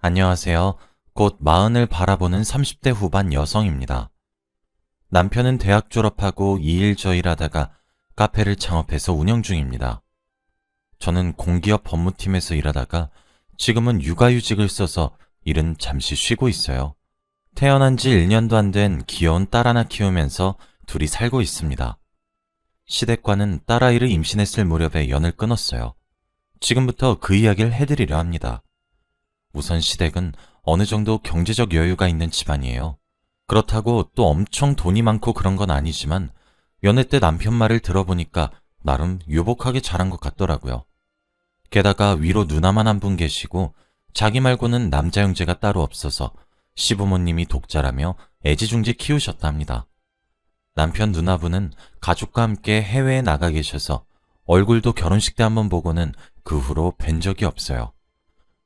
안녕하세요. 곧 마흔을 바라보는 30대 후반 여성입니다. 남편은 대학 졸업하고 2일 저일하다가 카페를 창업해서 운영 중입니다. 저는 공기업 법무팀에서 일하다가 지금은 육아휴직을 써서 일은 잠시 쉬고 있어요. 태어난 지 1년도 안 된 귀여운 딸 하나 키우면서 둘이 살고 있습니다. 시댁과는 딸아이를 임신했을 무렵에 연을 끊었어요. 지금부터 그 이야기를 해드리려 합니다. 우선 시댁은 어느 정도 경제적 여유가 있는 집안이에요. 그렇다고 또 엄청 돈이 많고 그런 건 아니지만 연애 때 남편 말을 들어보니까 나름 유복하게 자란 것 같더라고요. 게다가 위로 누나만 한 분 계시고 자기 말고는 남자 형제가 따로 없어서 시부모님이 독자라며 애지중지 키우셨다 합니다. 남편 누나분은 가족과 함께 해외에 나가 계셔서 얼굴도 결혼식 때 한번 보고는 그 후로 뵌 적이 없어요.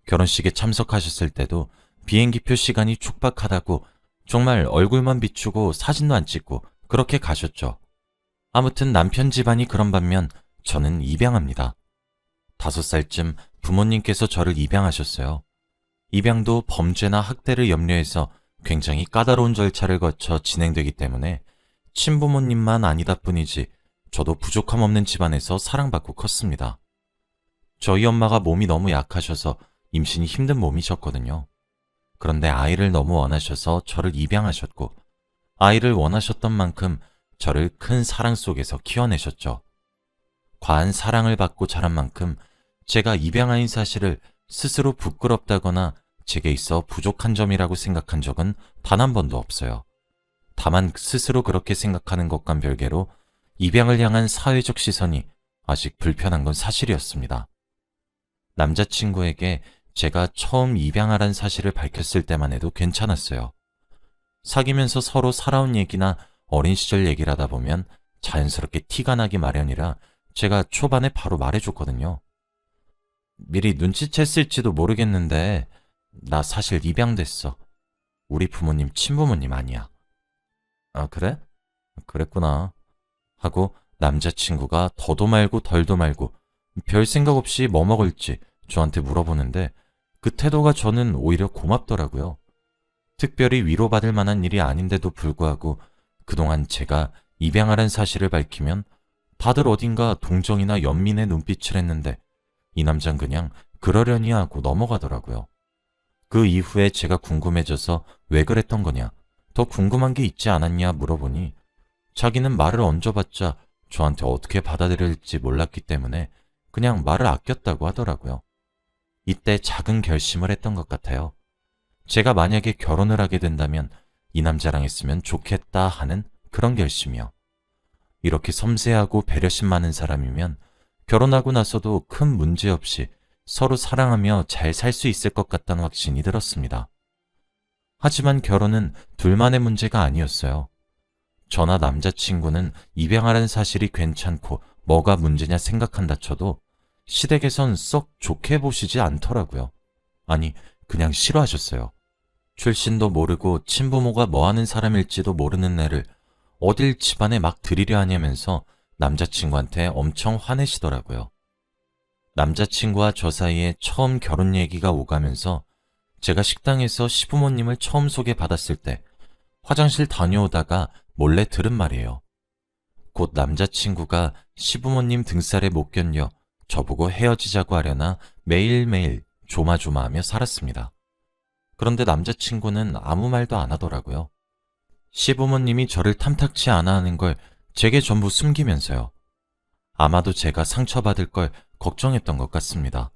결혼식에 참석하셨을 때도 비행기표 시간이 촉박하다고 정말 얼굴만 비추고 사진도 안 찍고 그렇게 가셨죠. 아무튼 남편 집안이 그런 반면 저는 입양합니다. 다섯 살쯤 부모님께서 저를 입양하셨어요. 입양도 범죄나 학대를 염려해서 굉장히 까다로운 절차를 거쳐 진행되기 때문에 친부모님만 아니다 뿐이지 저도 부족함 없는 집안에서 사랑받고 컸습니다. 저희 엄마가 몸이 너무 약하셔서 임신이 힘든 몸이셨거든요. 그런데 아이를 너무 원하셔서 저를 입양하셨고 아이를 원하셨던 만큼 저를 큰 사랑 속에서 키워내셨죠. 과한 사랑을 받고 자란 만큼 제가 입양아인 사실을 스스로 부끄럽다거나 제게 있어 부족한 점이라고 생각한 적은 단 한 번도 없어요. 다만 스스로 그렇게 생각하는 것과 별개로 입양을 향한 사회적 시선이 아직 불편한 건 사실이었습니다. 남자친구에게 제가 처음 입양하란 사실을 밝혔을 때만 해도 괜찮았어요. 사귀면서 서로 살아온 얘기나 어린 시절 얘기를 하다 보면 자연스럽게 티가 나기 마련이라 제가 초반에 바로 말해줬거든요. 미리 눈치챘을지도 모르겠는데 나 사실 입양됐어. 우리 부모님 친부모님 아니야. 아 그래? 그랬구나. 하고 남자친구가 더도 말고 덜도 말고 별 생각 없이 뭐 먹을지 저한테 물어보는데 그 태도가 저는 오히려 고맙더라고요. 특별히 위로받을 만한 일이 아닌데도 불구하고 그동안 제가 입양하란 사실을 밝히면 다들 어딘가 동정이나 연민의 눈빛을 했는데 이 남잔 그냥 그러려니 하고 넘어가더라고요. 그 이후에 제가 궁금해져서 왜 그랬던 거냐, 더 궁금한 게 있지 않았냐 물어보니 자기는 말을 얹어봤자 저한테 어떻게 받아들일지 몰랐기 때문에 그냥 말을 아꼈다고 하더라고요. 이때 작은 결심을 했던 것 같아요. 제가 만약에 결혼을 하게 된다면 이 남자랑 했으면 좋겠다 하는 그런 결심이요. 이렇게 섬세하고 배려심 많은 사람이면 결혼하고 나서도 큰 문제 없이 서로 사랑하며 잘 살 수 있을 것 같다는 확신이 들었습니다. 하지만 결혼은 둘만의 문제가 아니었어요. 저나 남자친구는 입양하라는 사실이 괜찮고 뭐가 문제냐 생각한다 쳐도 시댁에선 썩 좋게 보시지 않더라고요. 아니, 그냥 싫어하셨어요. 출신도 모르고 친부모가 뭐 하는 사람일지도 모르는 애를 어딜 집안에 막 들이려 하냐면서 남자친구한테 엄청 화내시더라고요. 남자친구와 저 사이에 처음 결혼 얘기가 오가면서 제가 식당에서 시부모님을 처음 소개받았을 때 화장실 다녀오다가 몰래 들은 말이에요. 곧 남자친구가 시부모님 등살에 못 견뎌 저보고 헤어지자고 하려나 매일매일 조마조마하며 살았습니다. 그런데 남자친구는 아무 말도 안 하더라고요. 시부모님이 저를 탐탁치 않아 하는 걸 제게 전부 숨기면서요. 아마도 제가 상처받을 걸 걱정했던 것 같습니다.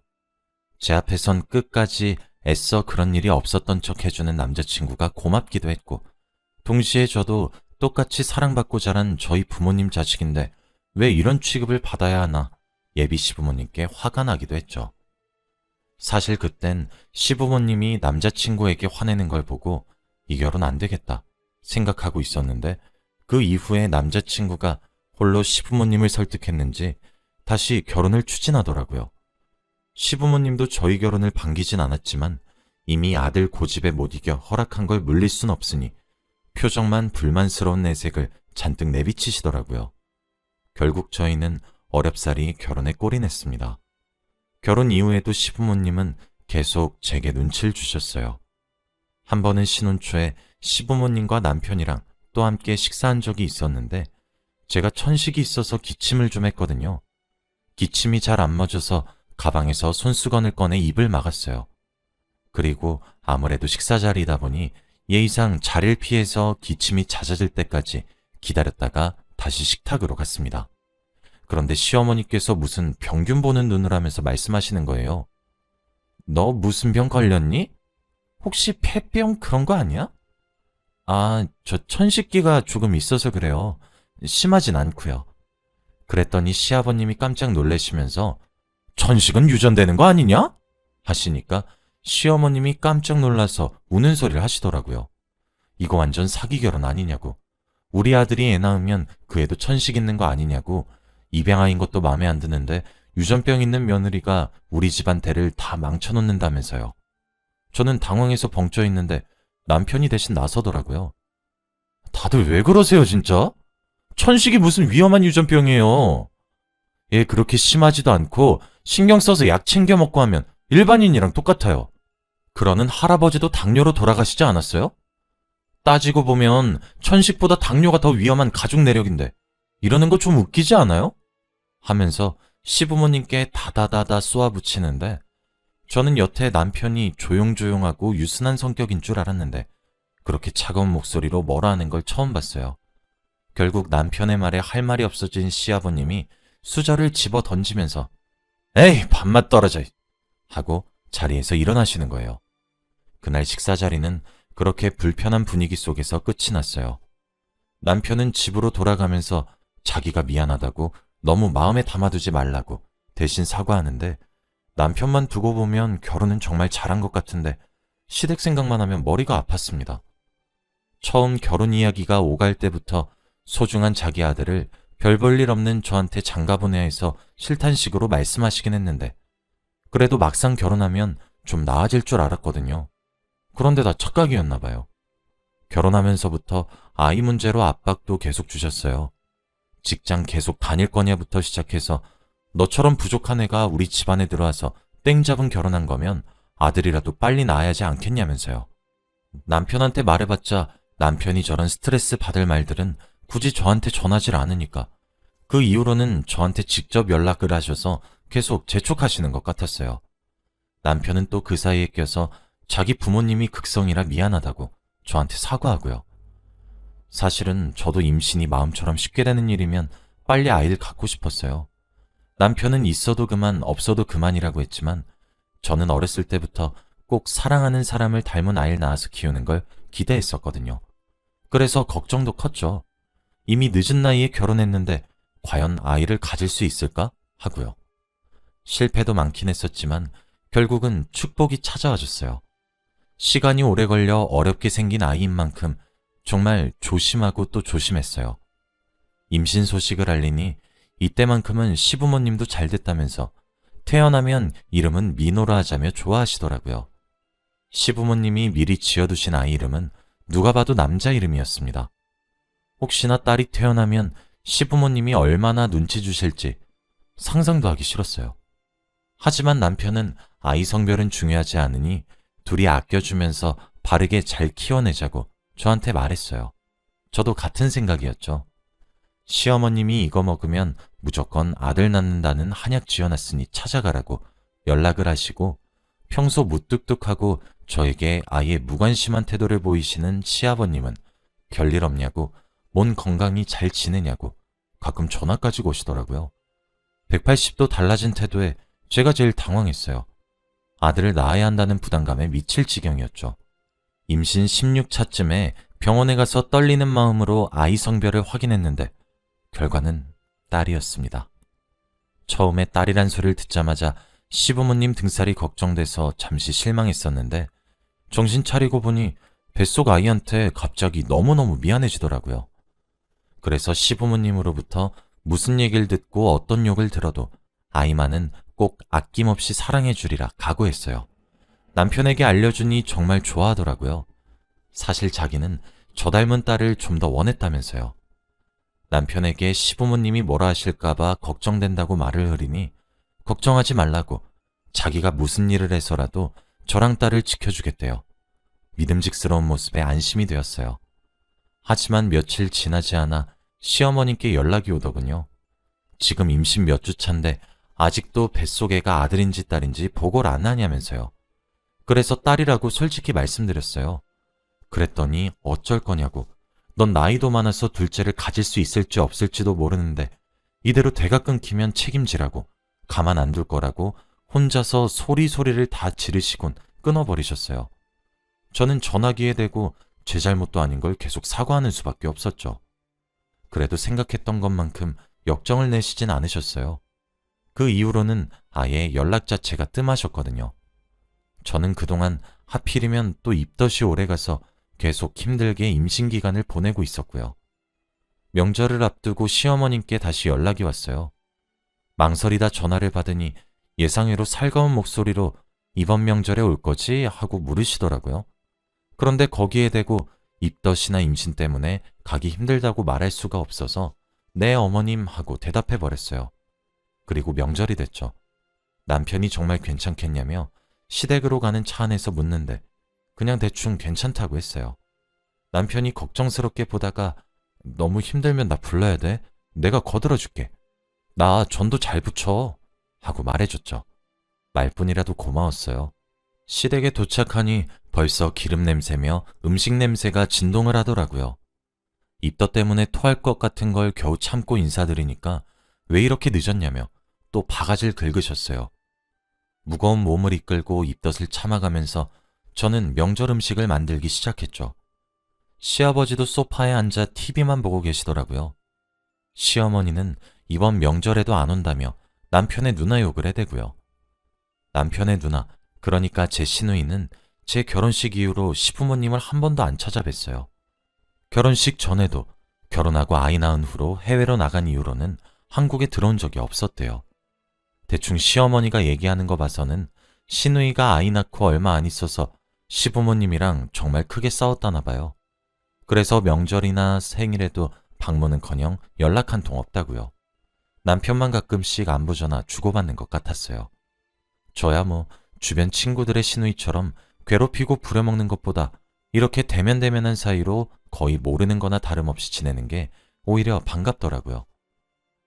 제 앞에선 끝까지 애써 그런 일이 없었던 척 해주는 남자친구가 고맙기도 했고, 동시에 저도 똑같이 사랑받고 자란 저희 부모님 자식인데 왜 이런 취급을 받아야 하나 예비 시부모님께 화가 나기도 했죠. 사실 그땐 시부모님이 남자친구에게 화내는 걸 보고 이 결혼 안 되겠다 생각하고 있었는데 그 이후에 남자친구가 홀로 시부모님을 설득했는지 다시 결혼을 추진하더라고요. 시부모님도 저희 결혼을 반기진 않았지만 이미 아들 고집에 못 이겨 허락한 걸 물릴 순 없으니 표정만 불만스러운 내색을 잔뜩 내비치시더라고요. 결국 저희는 어렵사리 결혼에 꼴이 냈습니다. 결혼 이후에도 시부모님은 계속 제게 눈치를 주셨어요. 한 번은 신혼 초에 시부모님과 남편이랑 또 함께 식사한 적이 있었는데 제가 천식이 있어서 기침을 좀 했거든요. 기침이 잘 안 멎어서 가방에서 손수건을 꺼내 입을 막았어요. 그리고 아무래도 식사 자리이다 보니 예의상 자리를 피해서 기침이 잦아질 때까지 기다렸다가 다시 식탁으로 갔습니다. 그런데 시어머니께서 무슨 병균 보는 눈을 하면서 말씀하시는 거예요. 너 무슨 병 걸렸니? 혹시 폐병 그런 거 아니야? 아, 저 천식기가 조금 있어서 그래요. 심하진 않고요. 그랬더니 시아버님이 깜짝 놀라시면서 천식은 유전되는 거 아니냐? 하시니까 시어머님이 깜짝 놀라서 우는 소리를 하시더라고요. 이거 완전 사기 결혼 아니냐고. 우리 아들이 애 낳으면 그 애도 천식 있는 거 아니냐고. 입양아인 것도 마음에 안 드는데 유전병 있는 며느리가 우리 집안 대를 다 망쳐놓는다면서요. 저는 당황해서 벙쪄 있는데 남편이 대신 나서더라고요. 다들 왜 그러세요, 진짜? 천식이 무슨 위험한 유전병이에요. 얘 그렇게 심하지도 않고 신경 써서 약 챙겨 먹고 하면 일반인이랑 똑같아요. 그러는 할아버지도 당뇨로 돌아가시지 않았어요? 따지고 보면 천식보다 당뇨가 더 위험한 가족 내력인데 이러는 거 좀 웃기지 않아요? 하면서 시부모님께 다다다다 쏘아붙이는데 저는 여태 남편이 조용조용하고 유순한 성격인 줄 알았는데 그렇게 차가운 목소리로 뭐라 하는 걸 처음 봤어요. 결국 남편의 말에 할 말이 없어진 시아버님이 수저를 집어 던지면서 에이 밥맛 떨어져 하고 자리에서 일어나시는 거예요. 그날 식사 자리는 그렇게 불편한 분위기 속에서 끝이 났어요. 남편은 집으로 돌아가면서 자기가 미안하다고 너무 마음에 담아두지 말라고 대신 사과하는데 남편만 두고 보면 결혼은 정말 잘한 것 같은데 시댁 생각만 하면 머리가 아팠습니다. 처음 결혼 이야기가 오갈 때부터 소중한 자기 아들을 별 볼 일 없는 저한테 장가 보내야 해서 싫단 식으로 말씀하시긴 했는데 그래도 막상 결혼하면 좀 나아질 줄 알았거든요. 그런데 다 착각이었나 봐요. 결혼하면서부터 아이 문제로 압박도 계속 주셨어요. 직장 계속 다닐 거냐부터 시작해서 너처럼 부족한 애가 우리 집안에 들어와서 땡 잡은 결혼한 거면 아들이라도 빨리 낳아야지 않겠냐면서요. 남편한테 말해봤자 남편이 저런 스트레스 받을 말들은 굳이 저한테 전하질 않으니까 그 이후로는 저한테 직접 연락을 하셔서 계속 재촉하시는 것 같았어요. 남편은 또 그 사이에 껴서 자기 부모님이 극성이라 미안하다고 저한테 사과하고요. 사실은 저도 임신이 마음처럼 쉽게 되는 일이면 빨리 아이를 갖고 싶었어요. 남편은 있어도 그만, 없어도 그만이라고 했지만 저는 어렸을 때부터 꼭 사랑하는 사람을 닮은 아이를 낳아서 키우는 걸 기대했었거든요. 그래서 걱정도 컸죠. 이미 늦은 나이에 결혼했는데 과연 아이를 가질 수 있을까? 하고요. 실패도 많긴 했었지만 결국은 축복이 찾아와 줬어요. 시간이 오래 걸려 어렵게 생긴 아이인 만큼 정말 조심하고 또 조심했어요. 임신 소식을 알리니 이때만큼은 시부모님도 잘 됐다면서 태어나면 이름은 민호라 하자며 좋아하시더라고요. 시부모님이 미리 지어두신 아이 이름은 누가 봐도 남자 이름이었습니다. 혹시나 딸이 태어나면 시부모님이 얼마나 눈치 주실지 상상도 하기 싫었어요. 하지만 남편은 아이 성별은 중요하지 않으니 둘이 아껴주면서 바르게 잘 키워내자고 저한테 말했어요. 저도 같은 생각이었죠. 시어머님이 이거 먹으면 무조건 아들 낳는다는 한약 지어놨으니 찾아가라고 연락을 하시고 평소 무뚝뚝하고 저에게 아예 무관심한 태도를 보이시는 시아버님은 별일 없냐고 몸 건강히 잘 지내냐고 가끔 전화까지 오시더라고요. 180도 달라진 태도에 제가 제일 당황했어요. 아들을 낳아야 한다는 부담감에 미칠 지경이었죠. 임신 16차쯤에 병원에 가서 떨리는 마음으로 아이 성별을 확인했는데 결과는 딸이었습니다. 처음에 딸이란 소리를 듣자마자 시부모님 등살이 걱정돼서 잠시 실망했었는데 정신 차리고 보니 뱃속 아이한테 갑자기 너무너무 미안해지더라고요. 그래서 시부모님으로부터 무슨 얘기를 듣고 어떤 욕을 들어도 아이만은 꼭 아낌없이 사랑해주리라 각오했어요. 남편에게 알려주니 정말 좋아하더라고요. 사실 자기는 저 닮은 딸을 좀 더 원했다면서요. 남편에게 시부모님이 뭐라 하실까봐 걱정된다고 말을 흐리니 걱정하지 말라고 자기가 무슨 일을 해서라도 저랑 딸을 지켜주겠대요. 믿음직스러운 모습에 안심이 되었어요. 하지만 며칠 지나지 않아 시어머님께 연락이 오더군요. 지금 임신 몇 주 차인데 아직도 뱃속애가 아들인지 딸인지 보고를 안 하냐면서요. 그래서 딸이라고 솔직히 말씀드렸어요. 그랬더니 어쩔 거냐고. 넌 나이도 많아서 둘째를 가질 수 있을지 없을지도 모르는데 이대로 대가 끊기면 책임지라고 가만 안 둘 거라고 혼자서 소리소리를 다 지르시곤 끊어버리셨어요. 저는 전화기에 대고 제 잘못도 아닌 걸 계속 사과하는 수밖에 없었죠. 그래도 생각했던 것만큼 역정을 내시진 않으셨어요. 그 이후로는 아예 연락 자체가 뜸하셨거든요. 저는 그동안 하필이면 또 입덧이 오래 가서 계속 힘들게 임신 기간을 보내고 있었고요. 명절을 앞두고 시어머님께 다시 연락이 왔어요. 망설이다 전화를 받으니 예상외로 살가운 목소리로 이번 명절에 올 거지? 하고 물으시더라고요. 그런데 거기에 대고 입덧이나 임신 때문에 가기 힘들다고 말할 수가 없어서 네 어머님 하고 대답해 버렸어요. 그리고 명절이 됐죠. 남편이 정말 괜찮겠냐며 시댁으로 가는 차 안에서 묻는데 그냥 대충 괜찮다고 했어요. 남편이 걱정스럽게 보다가 너무 힘들면 나 불러야 돼. 내가 거들어 줄게. 나 전도 잘 붙여. 하고 말해줬죠. 말뿐이라도 고마웠어요. 시댁에 도착하니 벌써 기름 냄새며 음식 냄새가 진동을 하더라고요. 입덧 때문에 토할 것 같은 걸 겨우 참고 인사드리니까 왜 이렇게 늦었냐며 또 바가지를 긁으셨어요. 무거운 몸을 이끌고 입덧을 참아가면서 저는 명절 음식을 만들기 시작했죠. 시아버지도 소파에 앉아 TV만 보고 계시더라고요. 시어머니는 이번 명절에도 안 온다며 남편의 누나 욕을 해대고요. 남편의 누나, 그러니까 제 시누이는 제 결혼식 이후로 시부모님을 한 번도 안 찾아뵀어요. 결혼식 전에도 결혼하고 아이 낳은 후로 해외로 나간 이후로는 한국에 들어온 적이 없었대요. 대충 시어머니가 얘기하는 거 봐서는 시누이가 아이 낳고 얼마 안 있어서 시부모님이랑 정말 크게 싸웠다나 봐요. 그래서 명절이나 생일에도 방문은커녕 연락 한 통 없다고요. 남편만 가끔씩 안부 전화 주고받는 것 같았어요. 저야 뭐 주변 친구들의 시누이처럼 괴롭히고 부려먹는 것보다 이렇게 대면대면한 사이로 거의 모르는 거나 다름없이 지내는 게 오히려 반갑더라고요.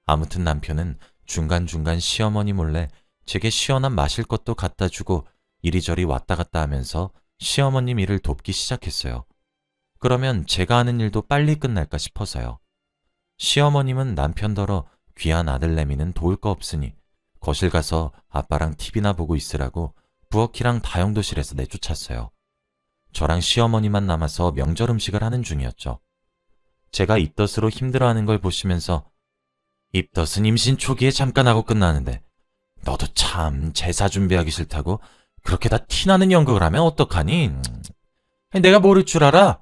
아무튼 남편은 중간중간 시어머니 몰래 제게 시원한 마실 것도 갖다 주고 이리저리 왔다 갔다 하면서 시어머님 일을 돕기 시작했어요. 그러면 제가 하는 일도 빨리 끝날까 싶어서요. 시어머님은 남편더러 귀한 아들내미는 도울 거 없으니 거실 가서 아빠랑 TV나 보고 있으라고 부엌이랑 다용도실에서 내쫓았어요. 저랑 시어머니만 남아서 명절 음식을 하는 중이었죠. 제가 입덧으로 힘들어하는 걸 보시면서 입덧은 임신 초기에 잠깐 하고 끝나는데 너도 참 제사 준비하기 싫다고 그렇게 다 티나는 연극을 하면 어떡하니? 음. 내가 모를 줄 알아?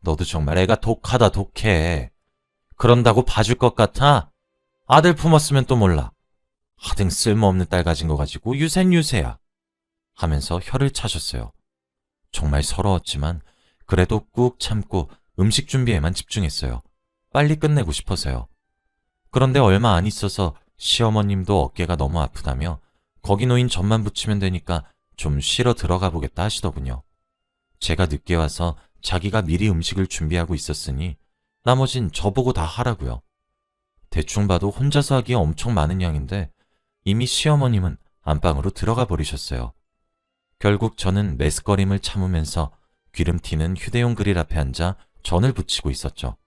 너도 정말 애가 독하다 독해. 그런다고 봐줄 것 같아? 아들 품었으면 또 몰라. 하등 쓸모없는 딸 가진 거 가지고 유센 유세야. 하면서 혀를 차셨어요. 정말 서러웠지만 그래도 꾹 참고 음식 준비에만 집중했어요. 빨리 끝내고 싶어서요. 그런데 얼마 안 있어서 시어머님도 어깨가 너무 아프다며 거기 놓인 점만 붙이면 되니까 좀 쉬러 들어가 보겠다 하시더군요. 제가 늦게 와서 자기가 미리 음식을 준비하고 있었으니 나머진 저보고 다 하라고요. 대충 봐도 혼자서 하기에 엄청 많은 양인데 이미 시어머님은 안방으로 들어가 버리셨어요. 결국 저는 메스꺼림을 참으면서 기름 튀는 휴대용 그릴 앞에 앉아 전을 붙이고 있었죠.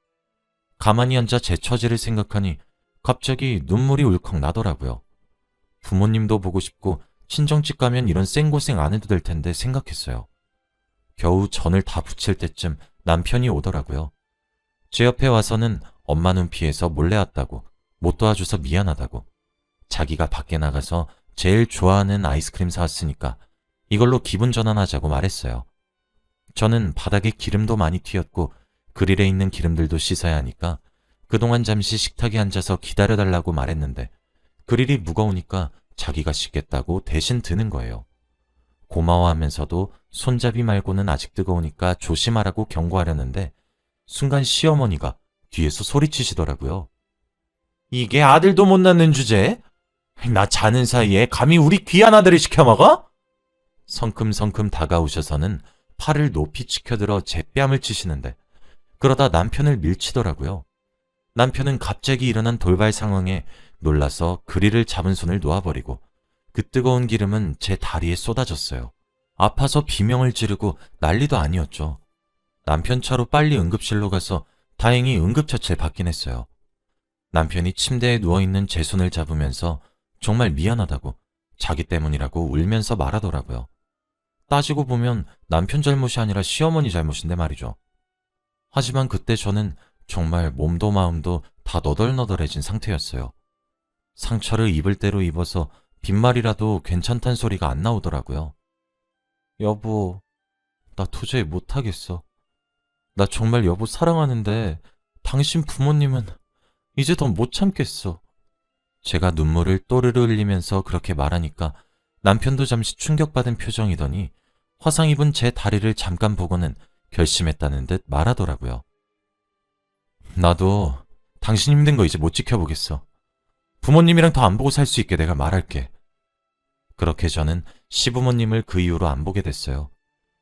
가만히 앉아 제 처지를 생각하니 갑자기 눈물이 울컥 나더라고요. 부모님도 보고 싶고 친정집 가면 이런 생고생 안 해도 될 텐데 생각했어요. 겨우 전을 다 붙일 때쯤 남편이 오더라고요. 제 옆에 와서는 엄마 눈 피해서 몰래 왔다고 못 도와줘서 미안하다고 자기가 밖에 나가서 제일 좋아하는 아이스크림 사왔으니까 이걸로 기분 전환하자고 말했어요. 저는 바닥에 기름도 많이 튀었고 그릴에 있는 기름들도 씻어야 하니까 그동안 잠시 식탁에 앉아서 기다려달라고 말했는데 그릴이 무거우니까 자기가 씻겠다고 대신 드는 거예요. 고마워하면서도 손잡이 말고는 아직 뜨거우니까 조심하라고 경고하려는데 순간 시어머니가 뒤에서 소리치시더라고요. 이게 아들도 못 낳는 주제? 나 자는 사이에 감히 우리 귀한 아들을 시켜먹어? 성큼성큼 다가오셔서는 팔을 높이 치켜들어 제 뺨을 치시는데 그러다 남편을 밀치더라고요. 남편은 갑자기 일어난 돌발 상황에 놀라서 그리를 잡은 손을 놓아버리고 그 뜨거운 기름은 제 다리에 쏟아졌어요. 아파서 비명을 지르고 난리도 아니었죠. 남편 차로 빨리 응급실로 가서 다행히 응급처치를 받긴 했어요. 남편이 침대에 누워있는 제 손을 잡으면서 정말 미안하다고 자기 때문이라고 울면서 말하더라고요. 따지고 보면 남편 잘못이 아니라 시어머니 잘못인데 말이죠. 하지만 그때 저는 정말 몸도 마음도 다 너덜너덜해진 상태였어요. 상처를 입을 대로 입어서 빈말이라도 괜찮단 소리가 안 나오더라고요. 여보, 나 도저히 못하겠어. 나 정말 여보 사랑하는데 당신 부모님은 이제 더 못 참겠어. 제가 눈물을 또르르 흘리면서 그렇게 말하니까 남편도 잠시 충격받은 표정이더니 화상 입은 제 다리를 잠깐 보고는 결심했다는 듯 말하더라고요. 나도 당신 힘든 거 이제 못 지켜보겠어. 부모님이랑 더 안 보고 살 수 있게 내가 말할게. 그렇게 저는 시부모님을 그 이후로 안 보게 됐어요.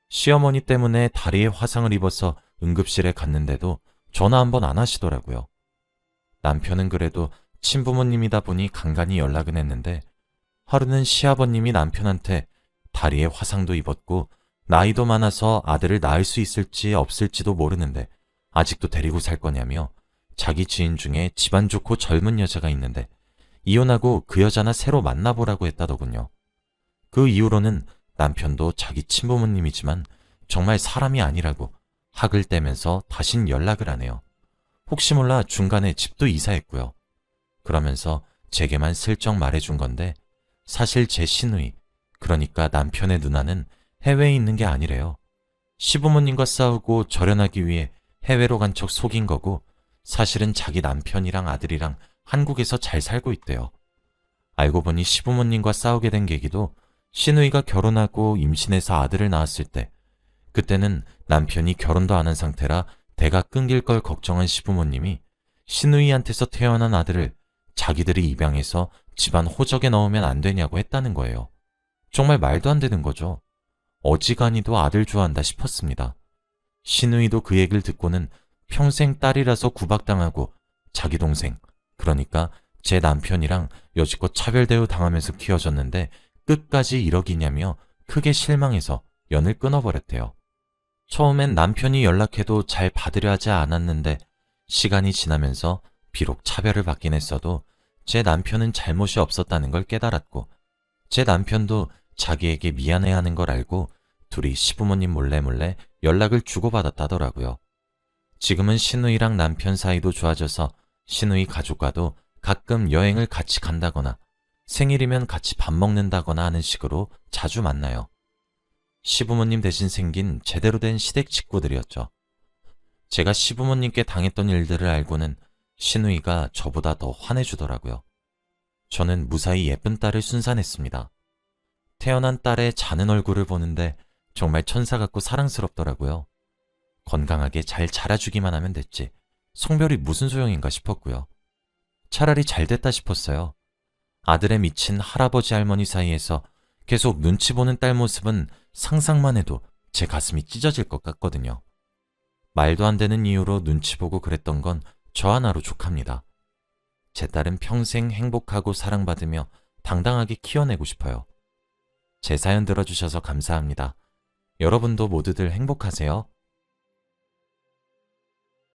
시어머니 때문에 다리에 화상을 입어서 응급실에 갔는데도 전화 한 번 안 하시더라고요. 남편은 그래도 친부모님이다 보니 간간히 연락은 했는데 하루는 시아버님이 남편한테 다리에 화상도 입었고 나이도 많아서 아들을 낳을 수 있을지 없을지도 모르는데 아직도 데리고 살 거냐며 자기 지인 중에 집안 좋고 젊은 여자가 있는데 이혼하고 그 여자나 새로 만나보라고 했다더군요. 그 이후로는 남편도 자기 친부모님이지만 정말 사람이 아니라고 학을 떼면서 다신 연락을 안 해요. 혹시 몰라 중간에 집도 이사했고요. 그러면서 제게만 슬쩍 말해준 건데 사실 제 시누이, 그러니까 남편의 누나는 해외에 있는 게 아니래요. 시부모님과 싸우고 절연하기 위해 해외로 간 척 속인 거고 사실은 자기 남편이랑 아들이랑 한국에서 잘 살고 있대요. 알고 보니 시부모님과 싸우게 된 계기도 시누이가 결혼하고 임신해서 아들을 낳았을 때 그때는 남편이 결혼도 안 한 상태라 대가 끊길 걸 걱정한 시부모님이 시누이한테서 태어난 아들을 자기들이 입양해서 집안 호적에 넣으면 안 되냐고 했다는 거예요. 정말 말도 안 되는 거죠. 어지간히도 아들 좋아한다 싶었습니다. 시누이도 그 얘기를 듣고는 평생 딸이라서 구박당하고 자기 동생, 그러니까 제 남편이랑 여지껏 차별대우 당하면서 키워졌는데 끝까지 이러기냐며 크게 실망해서 연을 끊어버렸대요. 처음엔 남편이 연락해도 잘 받으려 하지 않았는데 시간이 지나면서 비록 차별을 받긴 했어도 제 남편은 잘못이 없었다는 걸 깨달았고 제 남편도 자기에게 미안해하는 걸 알고 둘이 시부모님 몰래 몰래 연락을 주고받았다더라고요. 지금은 신우이랑 남편 사이도 좋아져서 신우이 가족과도 가끔 여행을 같이 간다거나 생일이면 같이 밥 먹는다거나 하는 식으로 자주 만나요. 시부모님 대신 생긴 제대로 된 시댁 식구들이었죠. 제가 시부모님께 당했던 일들을 알고는 신우이가 저보다 더 화내주더라고요. 저는 무사히 예쁜 딸을 순산했습니다. 태어난 딸의 자는 얼굴을 보는데 정말 천사 같고 사랑스럽더라고요. 건강하게 잘 자라주기만 하면 됐지. 성별이 무슨 소용인가 싶었고요. 차라리 잘 됐다 싶었어요. 아들에 미친 할아버지 할머니 사이에서 계속 눈치 보는 딸 모습은 상상만 해도 제 가슴이 찢어질 것 같거든요. 말도 안 되는 이유로 눈치 보고 그랬던 건 저 하나로 족합니다. 제 딸은 평생 행복하고 사랑받으며 당당하게 키워내고 싶어요. 제 사연 들어주셔서 감사합니다. 여러분도 모두들 행복하세요.